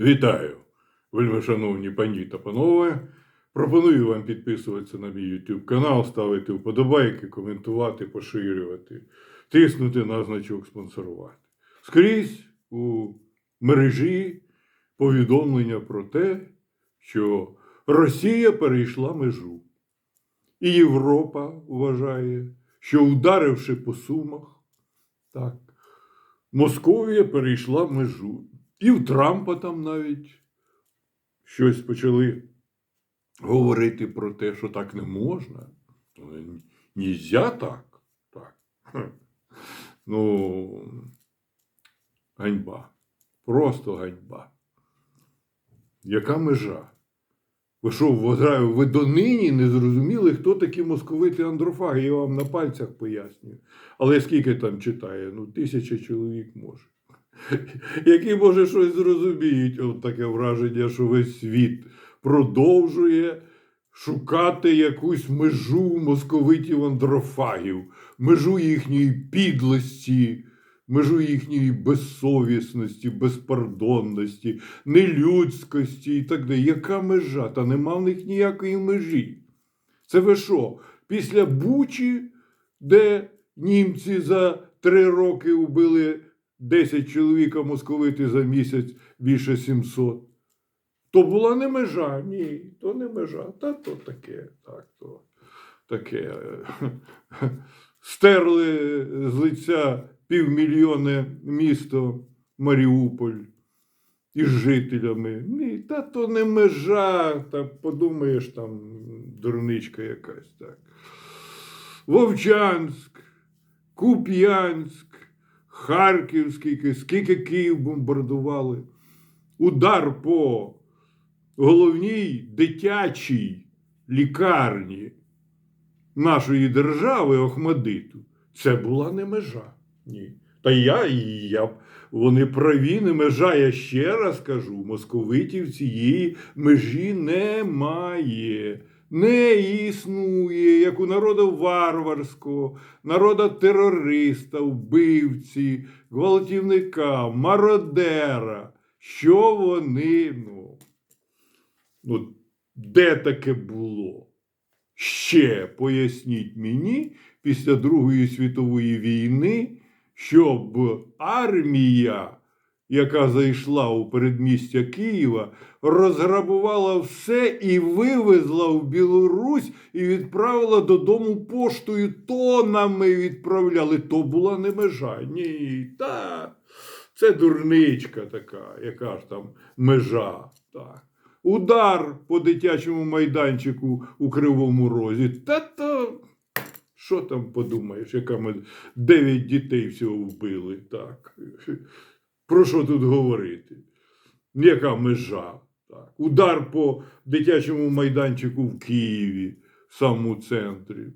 Вітаю, вельми шановні пані та панове. Пропоную вам підписуватися на мій YouTube канал, ставити вподобайки, коментувати, поширювати, тиснути на значок спонсорувати. Скрізь у мережі повідомлення про те, що Росія перейшла межу. І Європа вважає, що ударивши по сумах, так, Московія перейшла межу. І в Трампа там навіть щось почали говорити про те, що так не можна. Ну, Нельзя так. так. Ну, ганьба. Просто ганьба. Яка межа? Ви що, вважаю, ви донині не зрозуміли, хто такі московити андрофаги? Я вам на пальцях пояснюю. Але скільки там читає? Ну, тисяча чоловік може. Які, може, щось зрозуміють. От таке враження, що весь світ продовжує шукати якусь межу московитів андрофагів, межу їхньої підлості, межу їхньої безсовісності, безпардонності, нелюдськості і так далі. Яка межа? Та нема в них ніякої межі. Це ви що? Після Бучі, де німці за три роки вбили 10 чоловік, а московити за місяць більше 700. То була не межа, ні, то не межа. Та то таке, так, то таке. Стерли з лиця півмільйони місто Маріуполь із жителями. Ні, та то не межа, та подумаєш, там дурничка якась так. Вовчанськ, Куп'янськ, Харків, скільки, скільки Київ бомбардували. Удар по головній дитячій лікарні нашої держави Охмадиту. Це була не межа. Ні. Та я і я. Вони праві, не межа. Я ще раз кажу: московитів цієї межі немає. Не існує, як у народу варварського, народа терориста, вбивці, гвалтівника, мародера. Що вони, ну, ну, де таке було? Ще поясніть мені після Другої світової війни, щоб армія, яка зайшла у передмістя Києва, розграбувала все і вивезла в Білорусь і відправила додому поштою тонами відправляли. То була не межа. Ні, та це дурничка така, яка ж там межа. Так. Удар по дитячому майданчику у Кривому Розі. Та то. Що там подумаєш, яка ми дев'ять дітей всього вбили? Так. Про що тут говорити? Яка межа? Так. Удар по дитячому майданчику в Києві, в самому центрі.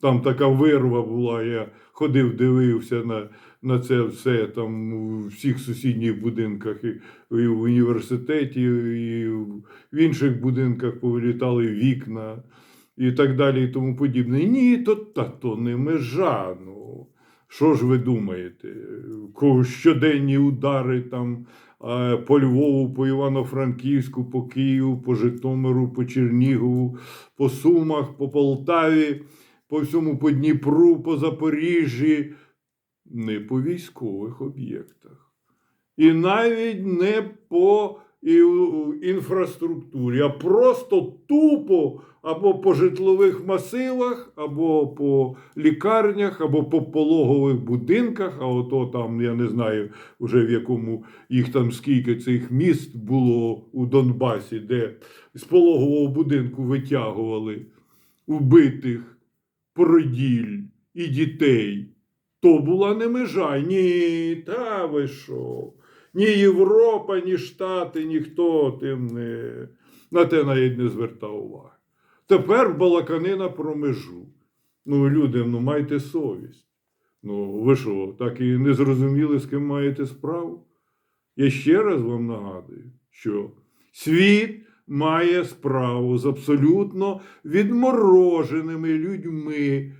Там така вирва була, я ходив, дивився на, на це все там у всіх сусідніх будинках, і, і в університеті, і в інших будинках повилітали вікна і так далі, і тому подібне. Ні, то та то не межа. Ну, що ж ви думаєте? Щоденні удари там по Львову, по Івано-Франківську, по Києву, по Житомиру, по Чернігову, по Сумах, по Полтаві, по всьому по Дніпру, по Запоріжжі, не по військових об'єктах. І навіть не по і- у- інфраструктурі, а просто тупо або по житлових масивах, або по лікарнях, або по пологових будинках, а ото там, я не знаю, вже в якому їх там скільки цих міст було у Донбасі, де з пологового будинку витягували убитих породіль і дітей. То була не межа. Ні, та ви що? Ні Європа, ні Штати, ніхто тим не на те навіть не звертав уваги. Тепер балаканина про межу. Ну, люди, ну майте совість. Ну, ви що, так і не зрозуміли, з ким маєте справу? Я ще раз вам нагадую, що світ має справу з абсолютно відмороженими людьми,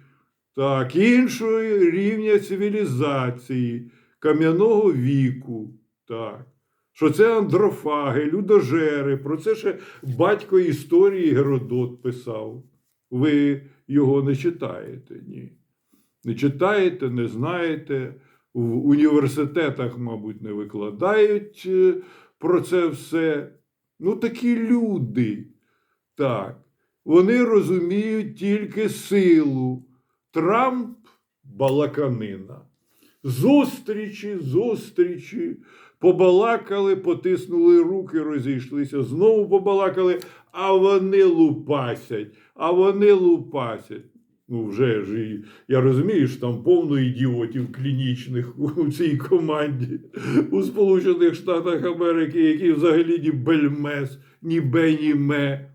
так, іншого рівня цивілізації, кам'яного віку. Так. що це андрофаги, людожери. Про це ще батько історії Геродот писав. Ви його не читаєте, ні. Не читаєте, не знаєте. В університетах, мабуть, не викладають е, про це все. Ну, такі люди. Так. Вони розуміють тільки силу. Трамп балаканина. Зустрічі, зустрічі. Побалакали, потиснули руки, розійшлися, знову побалакали, а вони лупасять, а вони лупасять. Ну, вже ж я розумію, що там повно ідіотів клінічних у цій команді у Сполучених Штатах Америки, які взагалі ні бельмес, ні ме.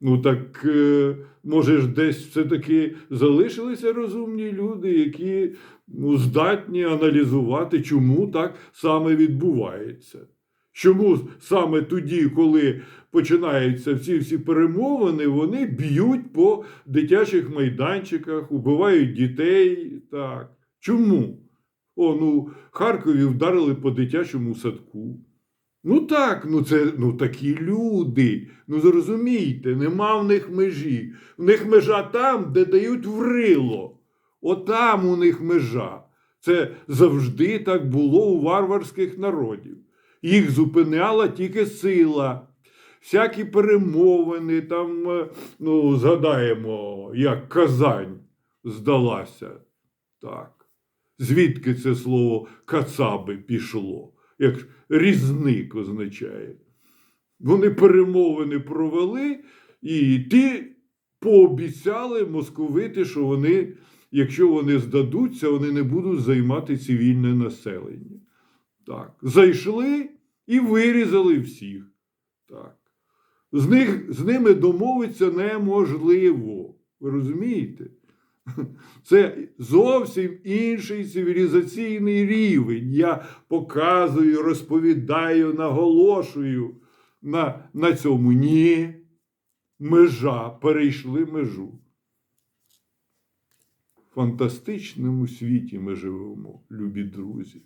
Ну так е, може ж десь все-таки залишилися розумні люди, які ну, здатні аналізувати, чому так саме відбувається. Чому саме тоді, коли починаються всі всі перемовини, вони б'ють по дитячих майданчиках, убивають дітей. Так. Чому? О, ну, Харкові вдарили по дитячому садку. Ну так, ну це ну такі люди. Ну зрозумійте, нема в них межі. В них межа там, де дають врило. Отам у них межа. Це завжди так було у варварських народів. Їх зупиняла тільки сила. Всякі перемовини, там, е, ну, згадаємо, як Казань здалася. Так. Звідки це слово кацаби пішло? Як різник означає. Вони перемовини провели, і ті пообіцяли московити, що вони, якщо вони здадуться, вони не будуть займати цивільне населення. Так. Зайшли і вирізали всіх. Так. З, них, з ними домовитися неможливо. Ви розумієте? Це зовсім інший цивілізаційний рівень. Я показую, розповідаю, наголошую на, на цьому. Ні. Межа, перейшли межу. В фантастичному світі ми живемо, любі друзі.